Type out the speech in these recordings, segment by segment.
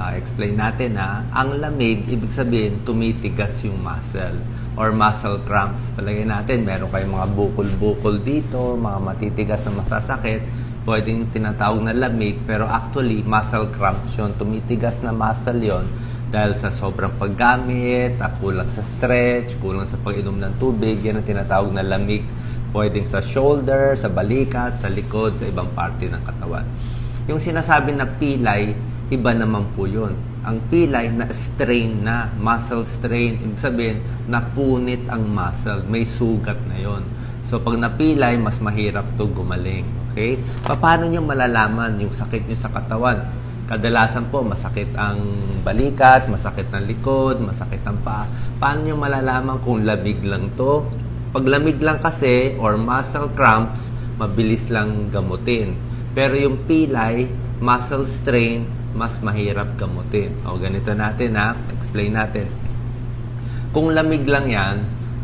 Ah, explain natin na ang lamig, ibig sabihin, tumitigas yung muscle or muscle cramps. Palagay natin, meron kayong mga bukol-bukol dito, mga matitigas na masasakit, pwedeng tinatawag na lamig, pero actually, muscle cramps yun. Tumitigas na muscle yon dahil sa sobrang paggamit, ah, kulang sa stretch, kulang sa pag-inom ng tubig, yan ang tinatawag na lamig. Pwedeng sa shoulder, sa balikat, sa likod, sa ibang parte ng katawan. Yung sinasabi na pilay, iba naman po yun. Ang pilay na strain na, muscle strain, ibig sabihin, napunit ang muscle, may sugat na yon. So pag napilay, mas mahirap to gumaling. Okay? Paano nyo malalaman yung sakit nyo sa katawan? Kadalasan po, masakit ang balikat, masakit ng likod, masakit ang paa. Paano nyo malalaman kung labig lang to? Pag lamig lang kasi, or muscle cramps, mabilis lang gamutin. Pero yung pilay, muscle strain, mas mahirap gamutin. O ganito natin ha, explain natin. Kung lamig lang yan,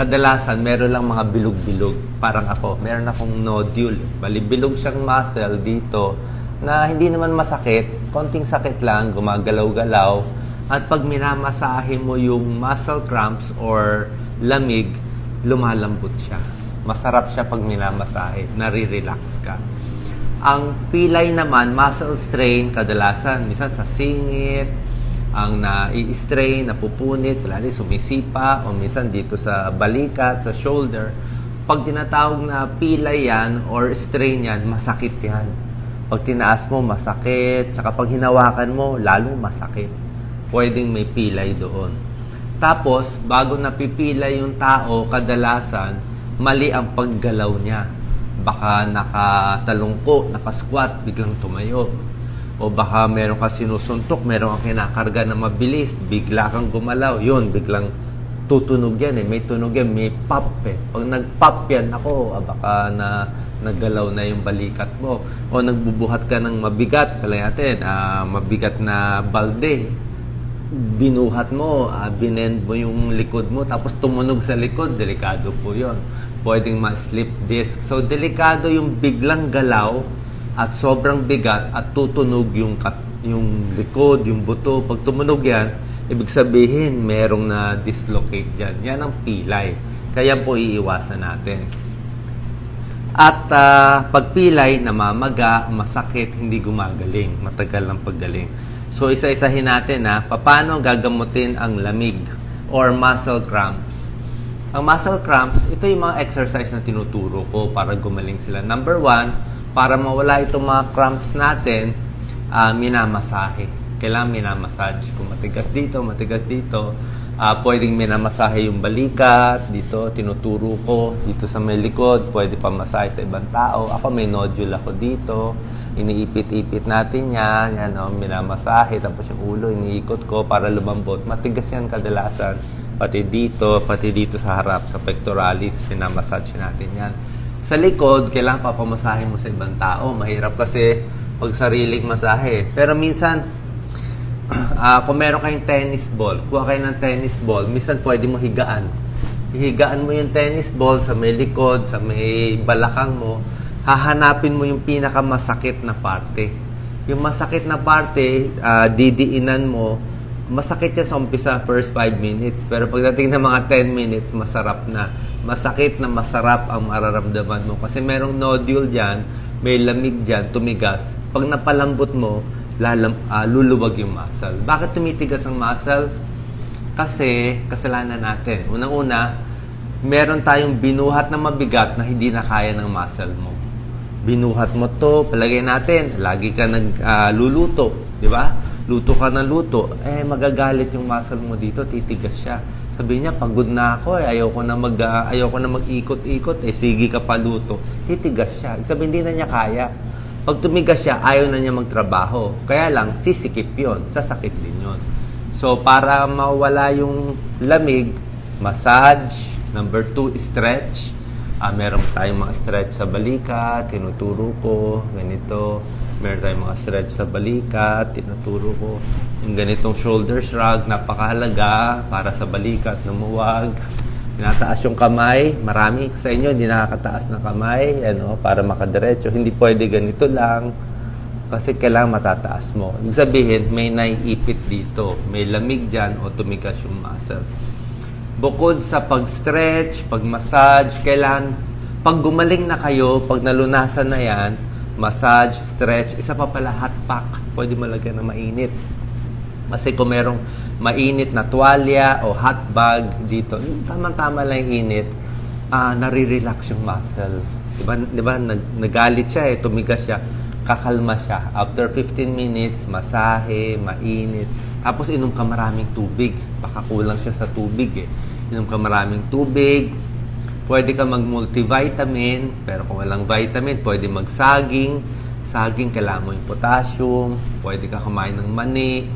kadalasan meron lang mga bilog-bilog. Parang ako, meron akong nodule. Bali, bilog siyang muscle dito na hindi naman masakit, konting sakit lang, gumagalaw-galaw. At pag minamasahe mo yung muscle cramps or lamig, lumalambot siya. Masarap siya pag minamasahe, nare-relax ka. Ang pilay naman, muscle strain, kadalasan, minsan sa singit, ang na-strain, napupunit, lalo sumisipa, o minsan dito sa balikat, sa shoulder. Pag tinatawag na pilay yan or strain yan, masakit yan. Pag tinaas mo, masakit. Tsaka pag hinawakan mo, lalo masakit. Pwedeng may pilay doon. Tapos, bago napipilay yung tao, kadalasan, mali ang paggalaw niya baka nakatalungko, nakasquat, biglang tumayo. O baka meron ka sinusuntok, meron kang kinakarga na mabilis, bigla kang gumalaw. Yun, biglang tutunog yan eh. May tunog yan, may pop eh. Pag nag-pop yan, ako, ah, baka na naggalaw na yung balikat mo. O nagbubuhat ka ng mabigat, pala natin, ah, mabigat na balde. Binuhat mo, ah, binend mo yung likod mo, tapos tumunog sa likod, delikado po yon pwedeng ma-slip disc. So, delikado yung biglang galaw at sobrang bigat at tutunog yung, kat, yung likod, yung buto. Pag tumunog yan, ibig sabihin merong na dislocate yan. Yan ang pilay. Kaya po iiwasan natin. At uh, pagpilay, namamaga, masakit, hindi gumagaling. Matagal ang paggaling. So, isa-isahin natin na paano gagamutin ang lamig or muscle cramps ang muscle cramps, ito yung mga exercise na tinuturo ko para gumaling sila. Number one, para mawala itong mga cramps natin, uh, minamasahe. Kailangan minamassage. Kung matigas dito, matigas dito, uh, pwedeng minamasahe yung balikat, dito, tinuturo ko, dito sa may likod, pwede pa masahe sa ibang tao. Ako may nodule ako dito, iniipit-ipit natin yan, yan o, oh, minamasahe, tapos yung ulo, iniikot ko para lumambot. Matigas yan kadalasan pati dito, pati dito sa harap, sa pectoralis, pinamassage natin yan. Sa likod, kailangan papamasahe mo sa ibang tao. Mahirap kasi pag sariling masahe. Pero minsan, uh, kung meron kayong tennis ball, kuha kayo ng tennis ball, minsan pwede mo higaan. Higaan mo yung tennis ball sa may likod, sa may balakang mo, hahanapin mo yung pinakamasakit na parte. Yung masakit na parte, uh, didiinan mo, masakit yan sa umpisa, first 5 minutes. Pero pagdating ng mga 10 minutes, masarap na. Masakit na masarap ang mararamdaman mo. Kasi merong nodule dyan, may lamig dyan, tumigas. Pag napalambot mo, lalam, uh, luluwag yung muscle. Bakit tumitigas ang muscle? Kasi, kasalanan natin. Unang-una, meron tayong binuhat na mabigat na hindi na kaya ng muscle mo. Binuhat mo to, palagay natin, lagi ka nagluluto, ah, uh, di ba? luto ka ng luto, eh magagalit yung muscle mo dito, titigas siya. Sabi niya, pagod na ako eh, ayoko na mag uh, ayoko na mag-ikot-ikot eh, sige ka pa luto. Titigas siya. Sabi hindi na niya kaya. Pag tumigas siya, ayaw na niya magtrabaho. Kaya lang, sisikip yon sasakit din yon So, para mawala yung lamig, massage, number two, stretch. Uh, meron tayong mga stretch sa balikat, tinuturo ko, ganito meron tayong mga stretch sa balikat, tinuturo ko yung ganitong shoulder shrug, napakahalaga para sa balikat, lumuwag. Tinataas yung kamay, marami sa inyo hindi nakakataas na kamay, ano, para makadiretso. Hindi pwede ganito lang. Kasi kailangan matataas mo. Ibig sabihin, may naiipit dito. May lamig dyan o tumigas yung muscle. Bukod sa pag-stretch, pag-massage, kailangan, pag gumaling na kayo, pag nalunasan na yan, massage, stretch, isa pa pala hot pack. Pwede malagyan ng mainit. Kasi kung merong mainit na tuwalya o hot bag dito, yung tamang-tama lang init, ah nare-relax yung muscle. Diba, diba nag, nagalit siya eh, tumigas siya, kakalma siya. After 15 minutes, masahe, mainit. Tapos inom ka maraming tubig. Baka kulang siya sa tubig eh. Inom ka maraming tubig. Pwede ka mag-multivitamin, pero kung walang vitamin, pwede mag-saging. Saging, kailangan mo yung potassium. Pwede ka kumain ng mani.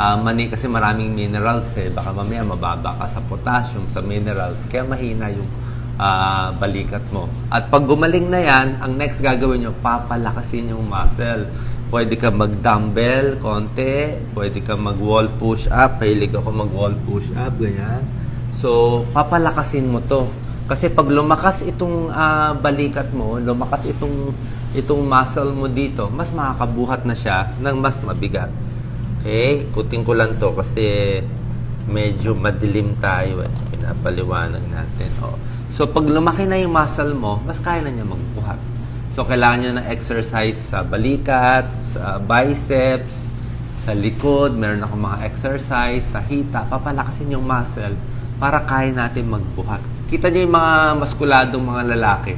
Ah, mani kasi maraming minerals eh. Baka mamaya mababa ka sa potassium, sa minerals. Kaya mahina yung ah, balikat mo. At pag gumaling na yan, ang next gagawin nyo, papalakasin yung muscle. Pwede ka mag-dumbbell, konti. Pwede ka mag-wall push-up. Mahilig ako mag-wall push-up, ganyan. So, papalakasin mo to. Kasi pag lumakas itong ah, balikat mo, lumakas itong itong muscle mo dito, mas makakabuhat na siya ng mas mabigat. Okay? Kuting ko lang to kasi medyo madilim tayo eh. Pinapaliwanag natin. Oh. So, pag lumaki na yung muscle mo, mas kaya na niya magbuhat. So, kailangan nyo ng exercise sa balikat, sa biceps, sa likod. Meron ako mga exercise, sa hita. Papalakasin yung muscle para kaya natin magbuhat. Kita nyo yung mga maskuladong mga lalaki.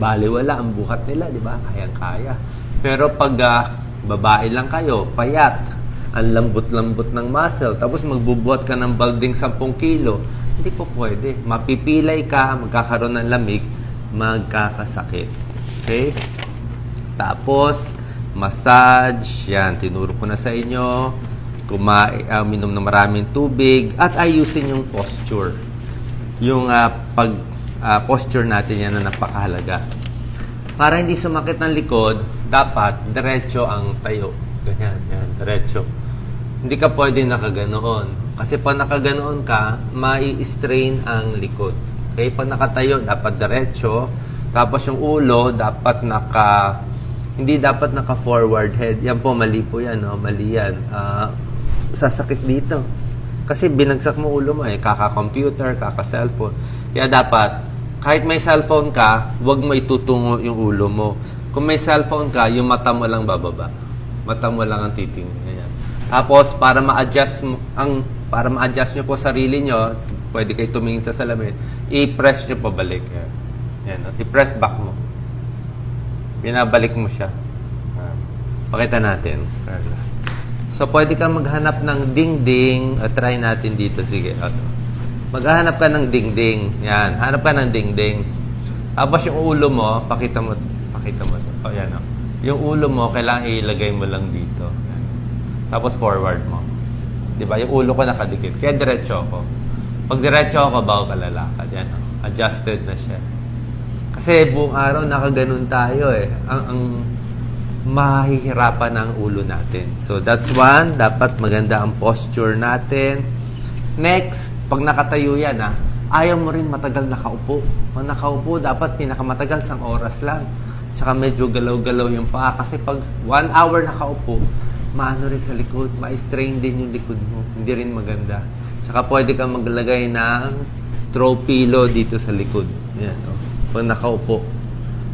Bali, wala ang buhat nila, di ba? Kayang-kaya. Pero pag ah, babae lang kayo, payat, ang lambot-lambot ng muscle, tapos magbubuhat ka ng balding 10 kilo, hindi po pwede. Mapipilay ka, magkakaroon ng lamig, magkakasakit. Okay? Tapos, massage, yan, tinuro ko na sa inyo, kumain, uh, minom ng maraming tubig, at ayusin yung posture. Yung ah, pag ah, posture natin yan na napakahalaga. Para hindi sumakit ng likod, dapat diretso ang tayo. Ganyan, yan, diretso. Hindi ka pwede nakaganoon. Kasi pag nakaganoon ka, mai-strain ang likod. Okay, pag nakatayo, dapat diretso. Tapos yung ulo, dapat naka... Hindi dapat naka-forward head. Yan po, mali po yan. No? Mali yan. Ah, sasakit dito. Kasi binagsak mo ulo mo eh. Kaka-computer, kaka-cellphone. Kaya dapat, kahit may cellphone ka, huwag mo itutungo yung ulo mo. Kung may cellphone ka, yung mata mo lang bababa. Mata mo lang ang titingin. Ganyan. Tapos, para ma-adjust ang, para ma-adjust nyo po sarili nyo, pwede kayo tumingin sa salamin, i-press nyo pabalik. Yan. Yan? I-press back mo. Binabalik mo siya. Ah. Pakita natin. So, pwede kang maghanap ng ding-ding. Uh, try natin dito. Sige. Maghanap ka ng ding-ding. Yan. Hanap ka ng ding-ding. Tapos yung ulo mo, pakita mo. Pakita mo. O, yan. Oh. Yung ulo mo, kailangan ilagay mo lang dito. Tapos forward mo. Di ba? Yung ulo ko nakadikit. Kaya diretso ako. Pag diretso ako, bago ka lalakad. Yan. Oh. Adjusted na siya. Kasi buong araw nakaganon tayo eh. Ang, ang mahihirapan ang ulo natin. So that's one, dapat maganda ang posture natin. Next, pag nakatayo yan ah, ayaw mo rin matagal nakaupo. Pag nakaupo, dapat pinakamatagal sang oras lang. Tsaka medyo galaw-galaw yung paa. Kasi pag one hour nakaupo, maano rin sa likod, ma-strain din yung likod mo. Hindi rin maganda. Tsaka pwede kang maglagay ng throw pillow dito sa likod. Yan, oh. Pag nakaupo.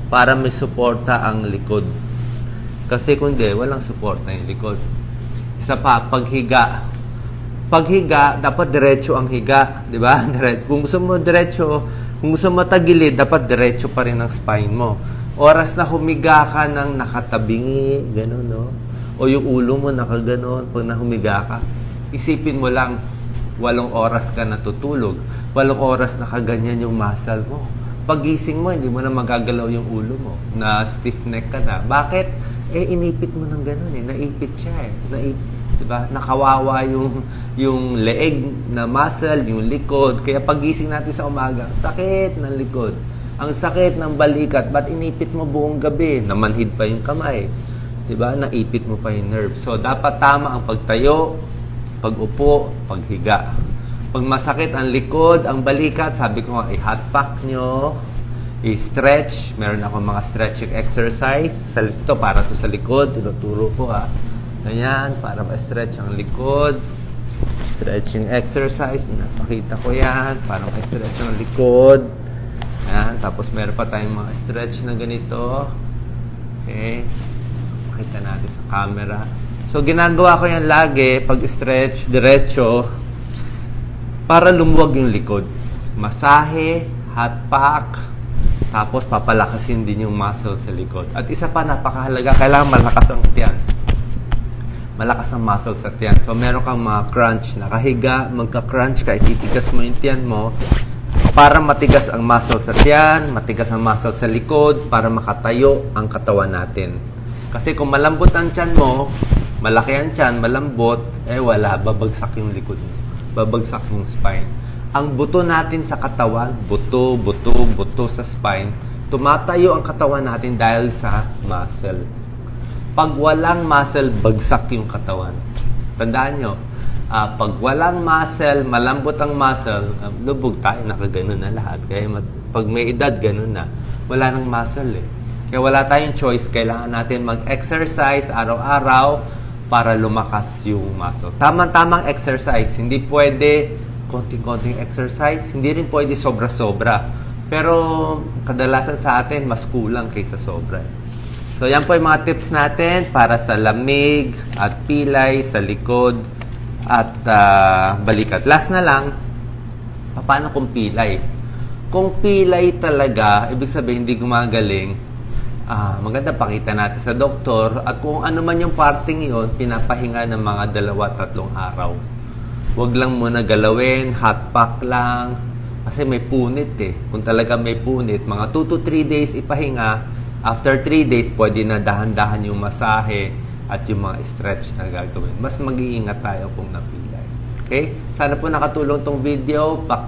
Para may suporta ang likod. Kasi kung di, walang suporta yung likod. Isa pa, paghiga. Paghiga, dapat diretso ang higa. Di ba? Diretso. Kung gusto mo diretso, kung gusto mo tagilid, dapat diretso pa rin ang spine mo. Oras na humiga ka ng nakatabingi, gano'n, no? O yung ulo mo nakaganon, pag nahumiga ka, isipin mo lang, walong oras ka natutulog, walong oras nakaganyan yung muscle mo. Pagising mo, hindi mo na magagalaw yung ulo mo, na stiff neck ka na. Bakit? Eh, inipit mo ng gano'n eh. Naipit siya eh. Naipit, diba? Nakawawa yung, yung leeg na muscle, yung likod. Kaya pagising natin sa umaga, sakit ng likod. Ang sakit ng balikat, ba't inipit mo buong gabi? Namanhid pa yung kamay. Diba? Naipit mo pa yung nerve. So, dapat tama ang pagtayo, pag-upo, paghiga. Pag masakit ang likod, ang balikat, sabi ko nga, i-hot pack nyo. i-stretch. Meron ako mga stretching exercise. Sa, ito, para to sa likod. Tinuturo ko ha. Ganyan, para ma-stretch ang likod. Stretching exercise. Pinapakita ko yan. Para ma-stretch ang likod. Yan. Tapos meron pa tayong mga stretch na ganito. Okay. Makita natin sa camera. So, ginagawa ko yan lagi pag stretch, diretso, para lumuwag yung likod. Masahe, hot pack, tapos papalakasin din yung muscle sa likod. At isa pa, napakahalaga, kailangan malakas ang tiyan. Malakas ang muscle sa tiyan. So, meron kang mga crunch. Nakahiga, magka-crunch ka, ititigas mo yung tiyan mo para matigas ang muscle sa tiyan, matigas ang muscle sa likod, para makatayo ang katawan natin. Kasi kung malambot ang tiyan mo, malaki ang tiyan, malambot, eh wala, babagsak yung likod mo. Babagsak yung spine. Ang buto natin sa katawan, buto, buto, buto sa spine, tumatayo ang katawan natin dahil sa muscle. Pag walang muscle, bagsak yung katawan. Tandaan nyo, ah, pag walang muscle, malambot ang muscle, ah, lubog tayo, nakaganon na lahat. Kaya pag may edad, ganun na. Wala nang muscle eh. Kaya wala tayong choice. Kailangan natin mag-exercise araw-araw para lumakas yung muscle. Tamang-tamang exercise. Hindi pwede konting-konting exercise. Hindi rin pwede sobra-sobra. Pero kadalasan sa atin, mas kulang kaysa sobra. So, yan po yung mga tips natin para sa lamig at pilay sa likod at ah, balikat. Last na lang, paano kung pilay? Kung pilay talaga, ibig sabihin hindi gumagaling, ah, maganda pakita natin sa doktor at kung ano man yung parting yon pinapahinga ng mga dalawa, tatlong araw. Huwag lang muna galawin, hot pack lang, kasi may punit eh. Kung talaga may punit, mga 2 to 3 days ipahinga, after 3 days, pwede na dahan-dahan yung masahe at yung mga stretch na gagawin. Mas mag-iingat tayo kung napilay. Okay? Sana po nakatulong tong video. Paki